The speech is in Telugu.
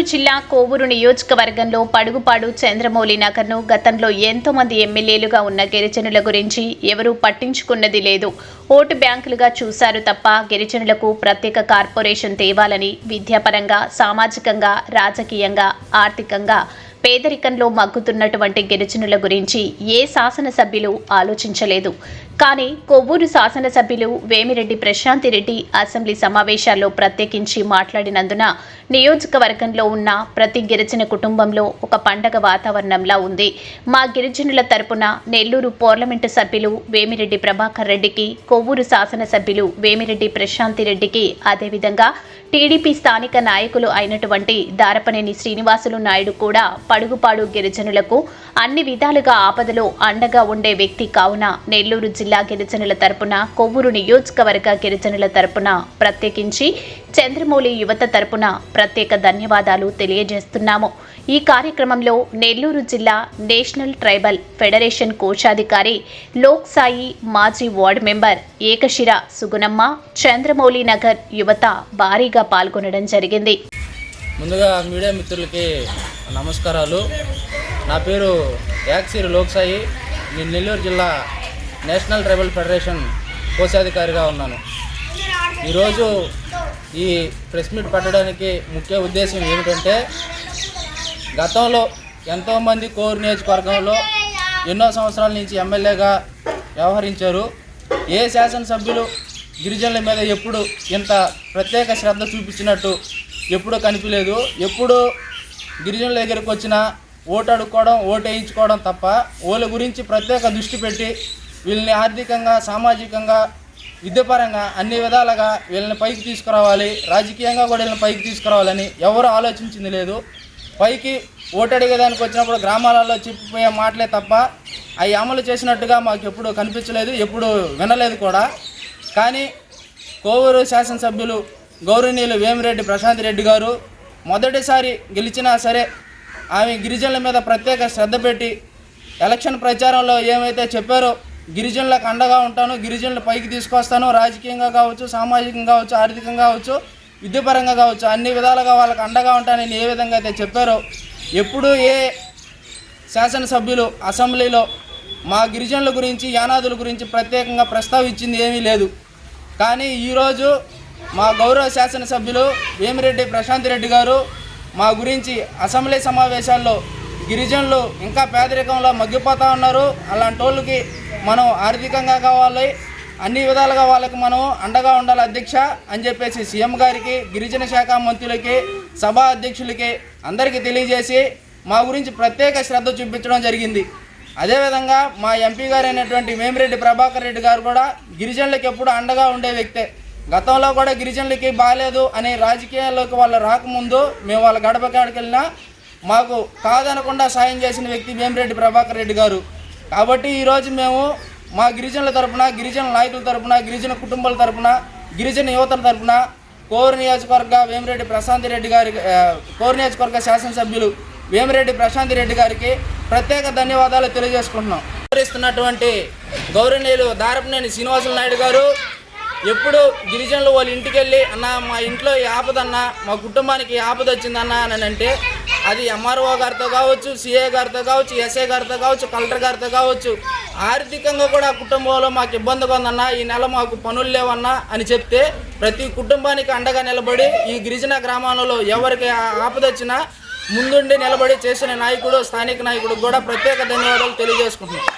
గుంటూరు జిల్లా కోవూరు నియోజకవర్గంలో పడుగుపాడు చంద్రమౌళి నగర్ను గతంలో ఎంతో మంది ఎమ్మెల్యేలుగా ఉన్న గిరిజనుల గురించి ఎవరూ పట్టించుకున్నది లేదు. ఓటు బ్యాంకులుగా చూశారు తప్ప గిరిజనులకు ప్రత్యేక కార్పొరేషన్ తేవాలని విద్యాపరంగా సామాజికంగా రాజకీయంగా ఆర్థికంగా పేదరికంలో మగ్గుతున్నటువంటి గిరిజనుల గురించి ఏ శాసనసభ్యులు ఆలోచించలేదు. కానీ కొవ్వూరు శాసనసభ్యులు వేమిరెడ్డి ప్రశాంతి రెడ్డి అసెంబ్లీ సమావేశాల్లో ప్రత్యేకించి మాట్లాడినందున నియోజకవర్గంలో ఉన్న ప్రతి గిరిజన కుటుంబంలో ఒక పండగ వాతావరణంలా ఉంది. మా గిరిజనుల తరపున నెల్లూరు పార్లమెంటు సభ్యులు వేమిరెడ్డి ప్రభాకర్ రెడ్డికి కొవ్వూరు శాసనసభ్యులు వేమిరెడ్డి ప్రశాంతి రెడ్డికి అదేవిధంగా టీడీపీ స్థానిక నాయకులు అయినటువంటి దారపనేని శ్రీనివాసులు నాయుడు కూడా పడుగుపాడు గిరిజనులకు అన్ని విధాలుగా ఆపదలో అండగా ఉండే వ్యక్తి కావున నెల్లూరు జిల్లా గిరిజనుల తరపున కొవ్వూరు నియోజకవర్గ గిరిజనుల తరపున ప్రత్యేకించి చంద్రమౌళి యువత తరపున ప్రత్యేక ధన్యవాదాలు తెలియజేస్తున్నాము. ఈ కార్యక్రమంలో నెల్లూరు జిల్లా నేషనల్ ట్రైబల్ ఫెడరేషన్ కోశాధికారి లోక్ సాయి మాజీ వార్డు మెంబర్ ఏకశిర సుగుణమ్మ చంద్రమౌళి నగర్ యువత భారీగా పాల్గొనడం జరిగింది. ముందుగా మీడియా మిత్రులకి నమస్కారాలు. నా పేరు యాక్సిరి లోక్సాయి. నేను నెల్లూరు జిల్లా నేషనల్ ట్రైబల్ ఫెడరేషన్ కోశాధికారిగా ఉన్నాను. ఈరోజు ఈ ప్రెస్ మీట్ పెట్టడానికి ముఖ్య ఉద్దేశం ఏమిటంటే గతంలో ఎంతోమంది కోరు నియోజకవర్గంలో ఎన్నో సంవత్సరాల నుంచి ఎమ్మెల్యేగా వ్యవహరించారు. ఏ శాసనసభ్యులు గిరిజనుల మీద ఎప్పుడు ఇంత ప్రత్యేక శ్రద్ధ చూపించినట్టు ఎప్పుడూ కనిపించలేదు. ఎప్పుడు గిరిజనుల దగ్గరికి వచ్చినా ఓటు అడుక్కోవడం ఓటు వేయించుకోవడం తప్ప వాళ్ళ గురించి ప్రత్యేక దృష్టి పెట్టి వీళ్ళని ఆర్థికంగా సామాజికంగా విద్యపరంగా అన్ని విధాలుగా వీళ్ళని పైకి తీసుకురావాలి. రాజకీయంగా కూడా వీళ్ళని పైకి తీసుకురావాలని ఎవరు ఆలోచించింది లేదు. పైకి ఓటడిగేదానికి వచ్చినప్పుడు గ్రామాలలో చెప్పిపోయే మాటలే తప్ప అవి అమలు చేసినట్టుగా మాకు ఎప్పుడు కనిపించలేదు ఎప్పుడు వినలేదు కూడా. కానీ కోవూరు శాసనసభ్యులు గౌరవనీయులు వేమిరెడ్డి ప్రశాంత్ రెడ్డి గారు మొదటిసారి గెలిచినా సరే ఆమె గిరిజనుల మీద ప్రత్యేక శ్రద్ధ పెట్టి ఎలక్షన్ ప్రచారంలో ఏమైతే చెప్పారో గిరిజనులకు అండగా ఉంటాను గిరిజనులు పైకి తీసుకొస్తాను. రాజకీయంగా కావచ్చు సామాజికంగా కావచ్చు ఆర్థికంగా కావచ్చు విద్యాపరంగా కావచ్చు అన్ని విధాలుగా వాళ్ళకి అండగా ఉంటానని ఏ విధంగా అయితే చెప్పారో ఎప్పుడూ ఏ శాసనసభ్యులు అసెంబ్లీలో మా గిరిజనుల గురించి యానాదుల గురించి ప్రత్యేకంగా ప్రస్తావించింది ఏమీ లేదు. కానీ ఈరోజు మా గౌరవ శాసనసభ్యులు వేమిరెడ్డి ప్రశాంత్ రెడ్డి గారు మా గురించి అసెంబ్లీ సమావేశాల్లో గిరిజనులు ఇంకా పేదరికంలో మగ్గిపోతూ ఉన్నారు. అలాంటి వాళ్ళకి మనం ఆర్థికంగా కావాలి అన్ని విధాలుగా వాళ్ళకి మనం అండగా ఉండాలి అధ్యక్ష అని చెప్పేసి సీఎం గారికి గిరిజన శాఖ మంత్రులకి సభా అధ్యక్షులకి అందరికీ తెలియజేసి మా గురించి ప్రత్యేక శ్రద్ధ చూపించడం జరిగింది. అదేవిధంగా మా ఎంపీ గారు అయినటువంటి వేమిరెడ్డి ప్రభాకర్ రెడ్డి గారు కూడా గిరిజనులకు ఎప్పుడు అండగా ఉండే వ్యక్తే. గతంలో కూడా గిరిజనులకి బాగాలేదు అనే రాజకీయాల్లోకి వాళ్ళు రాకముందు మేము వాళ్ళ గడప కాడికి వెళ్ళినా మాకు కాదనకుండా సాయం చేసిన వ్యక్తి భీమిరెడ్డి ప్రభాకర్ రెడ్డి గారు. కాబట్టి ఈరోజు మేము మా గిరిజనుల తరపున గిరిజన నాయకుల తరపున గిరిజన కుటుంబాల తరపున గిరిజన యువతల తరపున కోరు నియోజకవర్గ వేమిరెడ్డి ప్రశాంత్ రెడ్డి గారి కోరు నియోజకవర్గ శాసనసభ్యులు వేమిరెడ్డి ప్రశాంత్ రెడ్డి గారికి ప్రత్యేక ధన్యవాదాలు తెలియజేసుకుంటున్నాం. గౌరవిస్తున్నటువంటి గౌరవనీయులు దారపనేని శ్రీనివాసులు నాయుడు గారు ఎప్పుడు గిరిజనులు వాళ్ళ ఇంటికి వెళ్ళి అన్న మా ఇంట్లో ఈ ఆపదన్న మా కుటుంబానికి ఆపద వచ్చిందన్న అని అంటే అది ఎంఆర్ఓ గారితో కావచ్చు సిఏ గారితో కావచ్చు ఎస్ఏ గారితో కావచ్చు కలెక్టర్ గారితో కావచ్చు ఆర్థికంగా కూడా కుటుంబంలో మాకు ఇబ్బందిగా ఉందన్నా ఈ నెల మాకు పనులు లేవన్నా అని చెప్తే ప్రతి కుటుంబానికి అండగా నిలబడి ఈ గిరిజన గ్రామాలలో ఎవరికి ఆ- ఆపద వచ్చినా ముందుండి నిలబడి చేసిన నాయకుడు స్థానిక నాయకుడు కూడా ప్రత్యేక ధన్యవాదాలు తెలియజేసుకుంటున్నాను